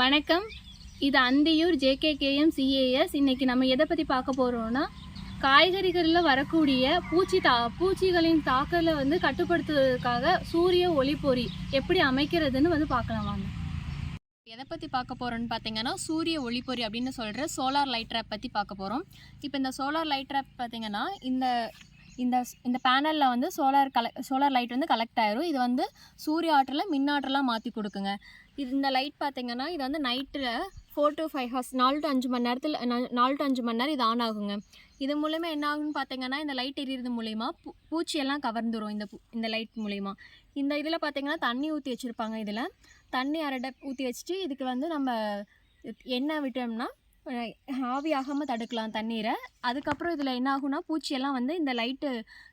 வணக்கம். இது Anthiyur JKKM CAS. இன்னைக்கு நம்ம எதை பற்றி பார்க்க போகிறோம்னா காய்கறிகளில் வரக்கூடிய பூச்சி தா பூச்சிகளின் தாக்கலை வந்து கட்டுப்படுத்துவதற்காக சூரிய ஒளிப்பொறி எப்படி அமைக்கிறதுன்னு வந்து பார்க்கலாம் வாங்க. எதை பற்றி பார்க்க போகிறோன்னு பார்த்தீங்கன்னா சூரிய ஒளிப்பொறி அப்படின்னு சொல்கிற சோலார் லைட் ட்ராப் பற்றி பார்க்க போகிறோம் இப்போ இந்த சோலார் லைட் ட்ராப் பார்த்தீங்கன்னா இந்த இந்த இந்த பேனலில் வந்து சோலார் கலெக் சோலார் லைட் வந்து கலெக்ட் ஆயிரும். இது வந்து சூரிய ஆற்றலை மின் ஆற்றலாக மாற்றி கொடுக்குங்க. இது இந்த லைட் பார்த்திங்கன்னா இது வந்து நைட்டில் ஃபோர் டு ஃபைவ் ஹவர்ஸ் நாலு டு அஞ்சு மணி நேரத்தில் நாலு டு அஞ்சு மணி நேரம் இது ஆன் ஆகுங்க. இது மூலயமா என்ன ஆகுன்னு பார்த்தீங்கன்னா இந்த லைட் எரியறது மூலயமா பூ பூச்சியெல்லாம் கவர்ந்துடும் இந்த பூ- இந்த லைட் மூலயமா இந்த இதில் பார்த்தீங்கன்னா தண்ணி ஊற்றி வச்சுருப்பாங்க இதில். தண்ணி அரடை ஊற்றி வச்சுட்டு இதுக்கு வந்து நம்ம எண்ணெய் விட்டோம்னா ஆவியாகாமல் தடுக்கலாம் தண்ணீரை. அதுக்கப்புறம் இதில் என்ன ஆகும்னா பூச்சியெல்லாம் வந்து இந்த லைட்டு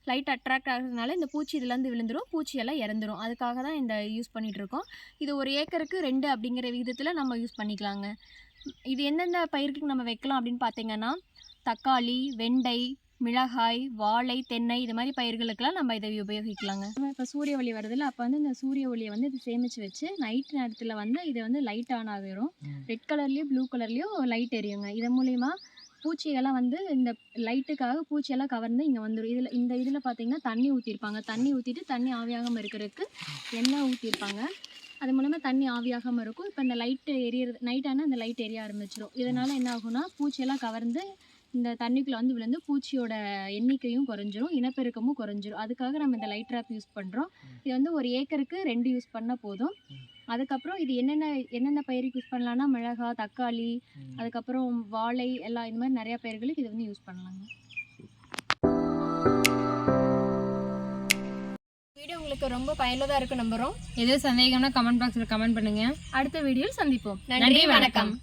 லைட் அட்ராக்ட் ஆகிறதுனால இந்த பூச்சி இதுலேருந்து விழுந்துடும் பூச்சியெல்லாம் இறந்துரும். அதுக்காக தான் இந்த யூஸ் பண்ணிகிட்ருக்கோம் இது ஒரு ஏக்கருக்கு ரெண்டு அப்படிங்கிற விகிதத்தில் நம்ம யூஸ் பண்ணிக்கலாங்க. இது எந்தெந்த பயிருக்கு நம்ம வைக்கலாம் அப்படின்னு பார்த்தீங்கன்னா தக்காளி வெண்டை மிளகாய் வாழை தென்னை இது மாதிரி பயிர்களுக்கெல்லாம் நம்ம இதை உபயோகிக்கலாங்க. இப்போ சூரிய ஒளி வருதுல்ல அப்போ வந்து இந்த சூரிய ஒளியை வந்து இது சேமித்து வச்சு நைட் நேரத்தில் வந்து இது வந்து லைட் ஆன் ஆகிரும். ரெட் கலர்லேயும் ப்ளூ கலர்லேயும் லைட் எரியுங்க. இதன் மூலிமா பூச்சிகள்லாம் வந்து இந்த லைட்டுக்காக பூச்சியெல்லாம் கவர்ந்து இங்கே வந்துடும் இதில் இந்த இதில் பார்த்தீங்கன்னா தண்ணி ஊற்றிருப்பாங்க தண்ணி ஊற்றிட்டு தண்ணி ஆவியாகாமல் இருக்கிறதுக்கு எண்ணெய் ஊற்றிருப்பாங்க அது மூலமாக தண்ணி ஆவியாகாமல் இருக்கும். இப்போ இந்த லைட்டு எரியறது நைட் ஆனால் இந்த லைட் எரிய ஆரம்பிச்சிடும் இதனால் என்ன ஆகும்னா பூச்சியெல்லாம் கவர்ந்து இந்த தண்ணிக்குள்ளே வந்து விழுந்து பூச்சியோட எண்ணிக்கையும் குறைஞ்சிரும் இனப்பெருக்கமும் குறைஞ்சிரும். அதுக்காக நம்ம இந்த லைட் ட்ராப் யூஸ் பண்ணுறோம் இது வந்து ஒரு ஏக்கருக்கு ரெண்டு யூஸ் பண்ணால் போதும். அதுக்கப்புறம் இது என்னென்ன என்னென்ன பயிருக்கு யூஸ் பண்ணலாம்னா மிளகாய் தக்காளி அதுக்கப்புறம் வாழை எல்லாம் இந்த மாதிரி நிறைய பயிர்களுக்கு இது வந்து யூஸ் பண்ணலாங்க. வீடியோ உங்களுக்கு ரொம்ப பயனுள்ளதாக இருக்கு நம்புகிறோம் எது சந்தேகம்னா கமெண்ட் பாக்ஸில் கமெண்ட் பண்ணுங்க. அடுத்த வீடியோவில் சந்திப்போம். நன்றி வணக்கம்.